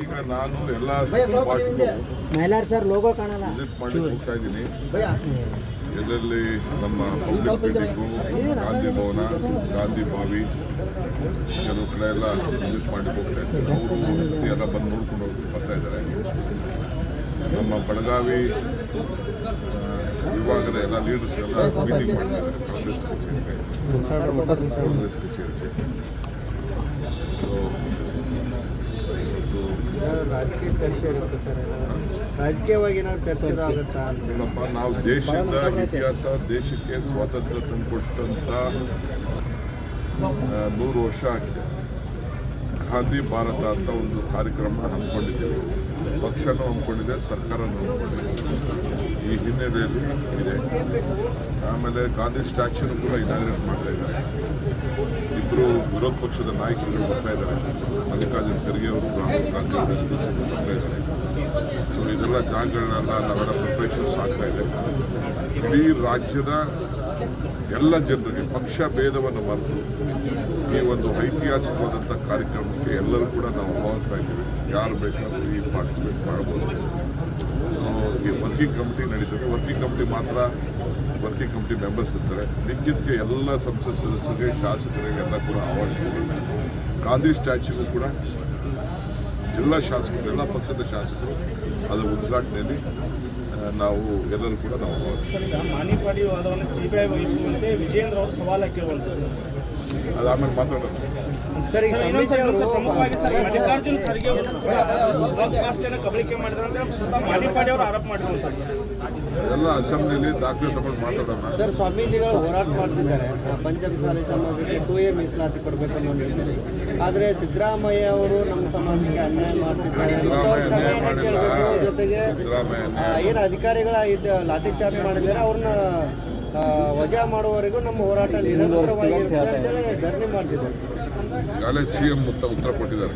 ಈಗ ನಾನು ಎಲ್ಲ ಸ್ಪಾಟ್ಗೂ ಮೈಲಾರ್ ಸರ್ ಲೋಗೋ ಕಾಣಲ್ಲ. ವಿಸಿಟ್ ಮಾಡಿ ಹೋಗ್ತಾ ಇದ್ದೀನಿ. ಎಲ್ಲೆಲ್ಲಿ ನಮ್ಮ ಪಬ್ಲಿಕ್ ಮೀಟಿಂಗು ಗಾಂಧಿ ಭವನ ಗಾಂಧಿ ಬಾವಿ ಕೆಲವು ಕಡೆ ಎಲ್ಲ ವಿಸಿಟ್ ಮಾಡಿ ಹೋಗ್ತಾ ಇದ್ದಾರೆ. ಅವರು ವಸತಿ ಎಲ್ಲ ಬಂದು ನೋಡ್ಕೊಂಡು ಹೋಗಿ ಬರ್ತಾ ಇದ್ದಾರೆ. ನಮ್ಮ ಬೆಳಗಾವಿ ವಿಭಾಗದ ಎಲ್ಲ ಲೀಡರ್ಸ್ ಎಲ್ಲ ಮೀಟಿಂಗ್ ಮಾಡ್ತಾ ಇದ್ದಾರೆ. ಕಾಂಗ್ರೆಸ್ ಕಚೇರಿ ಕಾಂಗ್ರೆಸ್ ಕಚೇರಿ ಸೊ ರಾಜಕೀಯ ಚರ್ಚೆ ಇರುತ್ತೆ ಸರ್ ರಾಜಕೀಯವಾಗಿ ಏನಾದ್ರು ಚರ್ಚೆ ಆಗುತ್ತಾ? ಅಂತ ನೋಡಪ್ಪ ನಾವು ದೇಶದ ಇತಿಹಾಸ ದೇಶಕ್ಕೆ ಸ್ವಾತಂತ್ರ್ಯ ತಂದು ಕೊಟ್ಟಂತ ನೂರು ವರ್ಷ ಆಗಿದೆ. ಗಾಂಧಿ ಭಾರತ ಅಂತ ಒಂದು ಕಾರ್ಯಕ್ರಮ ಹಮ್ಮಿಕೊಂಡಿದ್ದೀವಿ. ಪಕ್ಷನೂ ಹಮ್ಮಿಕೊಂಡಿದೆ ಸರ್ಕಾರನೂ ಹಮ್ಮಿಕೊಂಡಿದೆ. ಈ ಹಿನ್ನೆಲೆಯಲ್ಲಿ ಇದೆ. ಆಮೇಲೆ ಗಾಂಧಿ ಸ್ಟ್ಯಾಚ್ಯೂನು ಕೂಡ ಇನಾಗ್ರೇಟ್ ಮಾಡ್ತಾ ಇದ್ದಾರೆ. ಇಬ್ಬರು ವಿರೋಧ ಪಕ್ಷದ ನಾಯಕರುಗಳು ಬರ್ತಾ ಇದ್ದಾರೆ. ಮಲ್ಲಿಕಾರ್ಜುನ ಖರ್ಗೆ ಅವರು ಸೊ ಇದೆಲ್ಲ ಜಾಗಗಳನ್ನೆಲ್ಲ ನಾವೆಲ್ಲ ಪ್ರಿಪ್ರೇಷನ್ಸ್ ಆಗ್ತಾ ಇದೆ. ಇಡೀ ರಾಜ್ಯದ ಎಲ್ಲ ಜನರಿಗೆ, ಪಕ್ಷ ಭೇದವನ್ನು ಮರೆತು ಈ ಒಂದು ಐತಿಹಾಸಿಕವಾದಂಥ ಕಾರ್ಯಕ್ರಮಕ್ಕೆ ಎಲ್ಲರೂ ಕೂಡ ನಾವು ಆಹ್ವಾನಿಸ್ತಾ ಇದ್ದೀವಿ. ಯಾರು ಬೇಕಾದರೂ ಈ ಪಾರ್ಟಿಸಿಪೇಟ್ ಮಾಡ್ಬೋದು. ಸೊ ಈ ವರ್ಕಿಂಗ್ ಕಮಿಟಿ ನಡೀತದೆ. ವರ್ಕಿಂಗ್ ಕಮಿಟಿ ಮಾತ್ರ ವರ್ಕಿಂಗ್ ಕಮಿಟಿ ಮೆಂಬರ್ಸ್ ಇರ್ತಾರೆ. ಮಿಕ್ಕಿದ್ದಕ್ಕೆ ಎಲ್ಲ ಸಂಸತ್ ಸದಸ್ಯರಿಗೆ, ಶಾಸಕರಿಗೆ ಎಲ್ಲ ಕೂಡ ಆಹ್ವಾನಿಸ್ತೀವಿ. ಗಾಂಧಿ ಸ್ಟ್ಯಾಚ್ಯೂಗೂ ಕೂಡ ಎಲ್ಲ ಶಾಸಕರು, ಎಲ್ಲ ಪಕ್ಷದ ಶಾಸಕರು ಅದರ ಉದ್ಘಾಟನೆಯಲ್ಲಿ ನಾವು ಎಲ್ಲರೂ ಕೂಡ ನಾವು ಮಾನಿಪಾಡಿ ವಾದವನ್ನು ಸಿಬಿಐ ವಹಿಸುವಂತೆ ವಿಜೇಂದ್ರ ಅವರು ಸವಾಲು ಹಾಕಿರುವಂಥದ್ದು ಅದು ಆಮೇಲೆ ಮಾತಾಡೋಣ ಸರ್ ಈಗ ಪ್ರಮುಖವಾಗಿ ಸರ್ ಮಲ್ಲಿಕಾರ್ಜುನ್ ಖರ್ಗೆ ಅವರು ಕಬಳಿಕೆ ಮಾಡಿದ್ದಾರೆ ಅಂತ ಸ್ವತಃ ಮಾಣಿಪಾಡಿ ಅವರು ಆರೋಪ ಮಾಡಿರುವಂಥದ್ದು ಎಲ್ಲ ಅಸೆಂಬ್ಲಿಲಿ ದಾಖಲೆ ತಗೊಂಡು ಮಾತಾಡೋಣ. ಸರ್ ಸ್ವಾಮೀಜಿಗಳು ಹೋರಾಟ ಮಾಡ್ತಿದ್ದಾರೆ. ಪಂಚಮಸಾಲಿ ಸಮಾಜಕ್ಕೆ ಟೂ ಎ ಮೀಸಲಾತಿ ಕೊಡಬೇಕು ಅನ್ನೋ ನಿಟ್ಟಿನಲ್ಲಿ. ಆದರೆ ಸಿದ್ದರಾಮಯ್ಯ ಅವರು ನಮ್ಮ ಸಮಾಜಕ್ಕೆ ಅನ್ಯಾಯ ಮಾಡ್ತಿದ್ದಾರೆ. ಜೊತೆಗೆ ಏನು ಅಧಿಕಾರಿಗಳ ಇದು ಲಾಠಿ ಚಾರ್ಜ್ ಮಾಡಿದ್ದಾರೆ ಅವ್ರನ್ನ ವಜಾ ಮಾಡುವವರೆಗೂ ನಮ್ಮ ಹೋರಾಟ ಧರಣಿ ಮಾಡ್ತಿದ್ದಾರೆ ಸಿ ಎಂ ಉತ್ತರ ಕೊಟ್ಟಿದ್ದಾರೆ.